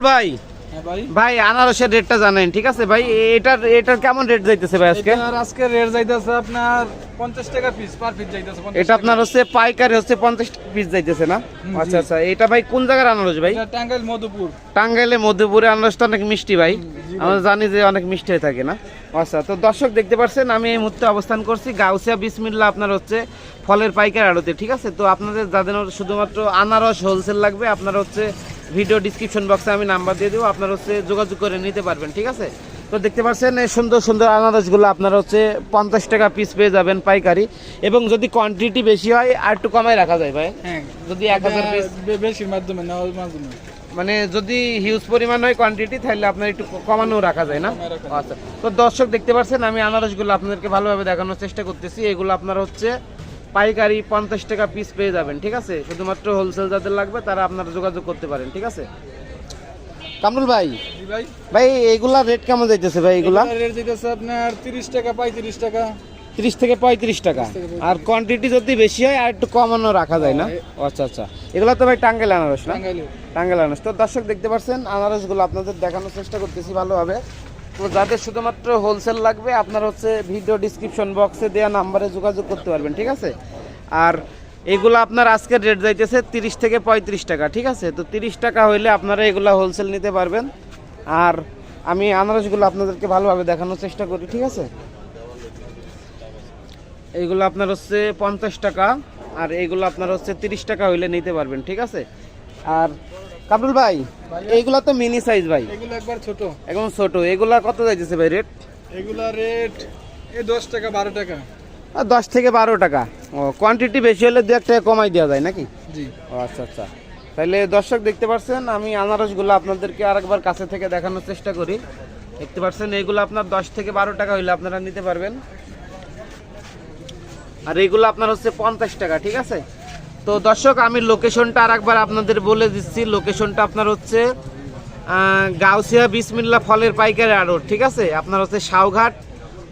ভাই? হ্যাঁ ভাই। ভাই আনারসের রেটটা জানেন ঠিক আছে? ভাই এটার এটার কেমন রেট যাইতেছে ভাই আজকে? আজকে রেট যাইতেছে আপনার পঞ্চাশ টাকা পিস পার পিস যাইতেছে এটা আপনার হচ্ছে পাইকারি হচ্ছে পিস যাইতেছে না? আচ্ছা আচ্ছা এটা ভাই কোন জায়গার আনারস ভাই? টাঙ্গাইল মধুপুর। টাঙ্গাইলে মধ্যপুরে আনারসটা অনেক মিষ্টি ভাই। আমরা জানি যে অনেক মিষ্টি হয়ে থাকে না। আচ্ছা তো দর্শক দেখতে পাচ্ছেন আমি এই মুহূর্তে অবস্থান করছি গাউসিয়া বিসমিল্লা আপনার হচ্ছে ফলের পাইকারি আড়তে ঠিক আছে? তো আপনাদের যাদের শুধুমাত্র আনারস হোলসেল লাগবে আপনার হচ্ছে ভিডিও ডিসক্রিপশন বক্সে আমি নাম্বার দিয়ে দেবো আপনার হচ্ছে যোগাযোগ করে নিতে পারবেন ঠিক আছে? তো দেখতে পাচ্ছেন এই সুন্দর সুন্দর আনারসগুলো আপনার হচ্ছে পঞ্চাশ টাকা পিস পেয়ে যাবেন পাইকারি। এবং যদি কোয়ান্টিটি বেশি হয় আর একটু কমাই রাখা যায় ভাই। হ্যাঁ যদি এক হাজার পিস বেশির মাধ্যমে নেওয়ার মাধ্যমে। মানে যদি হিউজ পরিমাণ হয় কোয়ান্টিটি তাহলে আপনার একটু কমানো রাখা যায় না? আচ্ছা। তো দর্শক দেখতে পাচ্ছেন আমি আনারসগুলো আপনাদেরকে ভালোভাবে দেখানোর চেষ্টা করতেছি। এগুলো আপনার হচ্ছে পাইকারি পঞ্চাশ টাকা পিস পেয়ে যাবেন ঠিক আছে? শুধুমাত্র হোলসেল যাদের লাগবে তারা আপনারা যোগাযোগ করতে পারেন ঠিক আছে? কামরুল ভাই ভাই। এইগুলা রেট কেমন যাইতেছে ভাই এগুলা? রেট যাইতেছে আপনার তিরিশ টাকা পঁয়ত্রিশ টাকা। তিরিশ থেকে পঁয়ত্রিশ টাকা। আর কোয়ান্টিটি যদি বেশি হয় আর একটু কমানো রাখা যায় না? আচ্ছা আচ্ছা। এগুলো তো ভাই টাঙ্গেল আনারস না? টাঙ্গাইল। আনারস। তো দর্শক দেখতে পাচ্ছেন আনারসগুলো আপনাদের দেখানোর চেষ্টা করতেছি ভালোভাবে। তো যাদের শুধুমাত্র হোলসেল লাগবে, আপনার হচ্ছে ভিডিও ডিসক্রিপশন বক্সে দেওয়া নাম্বারে যোগাযোগ করতে পারবেন, ঠিক আছে? আর এগুলো আপনার আজকের রেট যাইতেছে তিরিশ থেকে পঁয়ত্রিশ টাকা, ঠিক আছে? তো তিরিশ টাকা হইলে আপনারা এগুলো হোলসেল নিতে পারবেন। আর আমি আনারসগুলো আপনাদেরকে ভালোভাবে দেখানোর চেষ্টা করি, ঠিক আছে? এইগুলো আপনার হচ্ছে পঞ্চাশ টাকা, আর এইগুলো আপনার হচ্ছে তিরিশ টাকা হইলে নিতে পারবেন, ঠিক আছে? আর কাবরুল ভাই এইগুলা তো মিনি সাইজ ভাই। এগুলো একবার ছোট। একদম ছোট। এগুলা কত যাইতেছে ভাই রেট এগুলা রেট এই দশ টাকা বারো টাকা। আর দশ থেকে বারো টাকা। ও কোয়ান্টিটি বেশি হলে দু এক টাকা কমাই দেওয়া যায় নাকি? জি। ও আচ্ছা আচ্ছা। তাহলে দর্শক দেখতে পাচ্ছেন আমি আনারসগুলো আপনাদেরকে আরেকবার কাছে থেকে দেখানোর চেষ্টা করি। দেখতে পাচ্ছেন এইগুলো আপনার দশ থেকে বারো টাকা হইলে আপনারা নিতে পারবেন। আর এইগুলো আপনার হচ্ছে পঞ্চাশ টাকা ঠিক আছে? তো দর্শক, আমি লোকেশনটা আর একবার আপনাদের বলে দিচ্ছি। লোকেশনটা আপনার হচ্ছে গাউসিয়া বিসমিল্লা ফলের পাইকারি আড়ট, ঠিক আছে? আপনার হচ্ছে সাউঘাট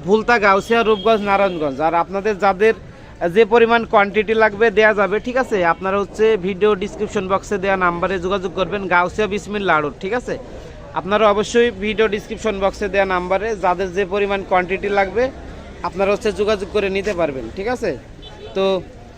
ভুলতা গাউসিয়া, রূপগঞ্জ, নারায়ণগঞ্জ। আর আপনাদের যাদের যে পরিমাণ কোয়ান্টিটি লাগবে দেয়া যাবে, ঠিক আছে? আপনারা হচ্ছে ভিডিও ডিসক্রিপশন বক্সে দেওয়া নাম্বারে যোগাযোগ করবেন, গাউসিয়া বিসমিল্লা আড়ট, ঠিক আছে? আপনারা অবশ্যই ভিডিও ডিসক্রিপশন বক্সে দেওয়া নাম্বারে যাদের যে পরিমাণ কোয়ান্টিটি লাগবে, আপনারা হচ্ছে যোগাযোগ করে নিতে পারবেন, ঠিক আছে? তো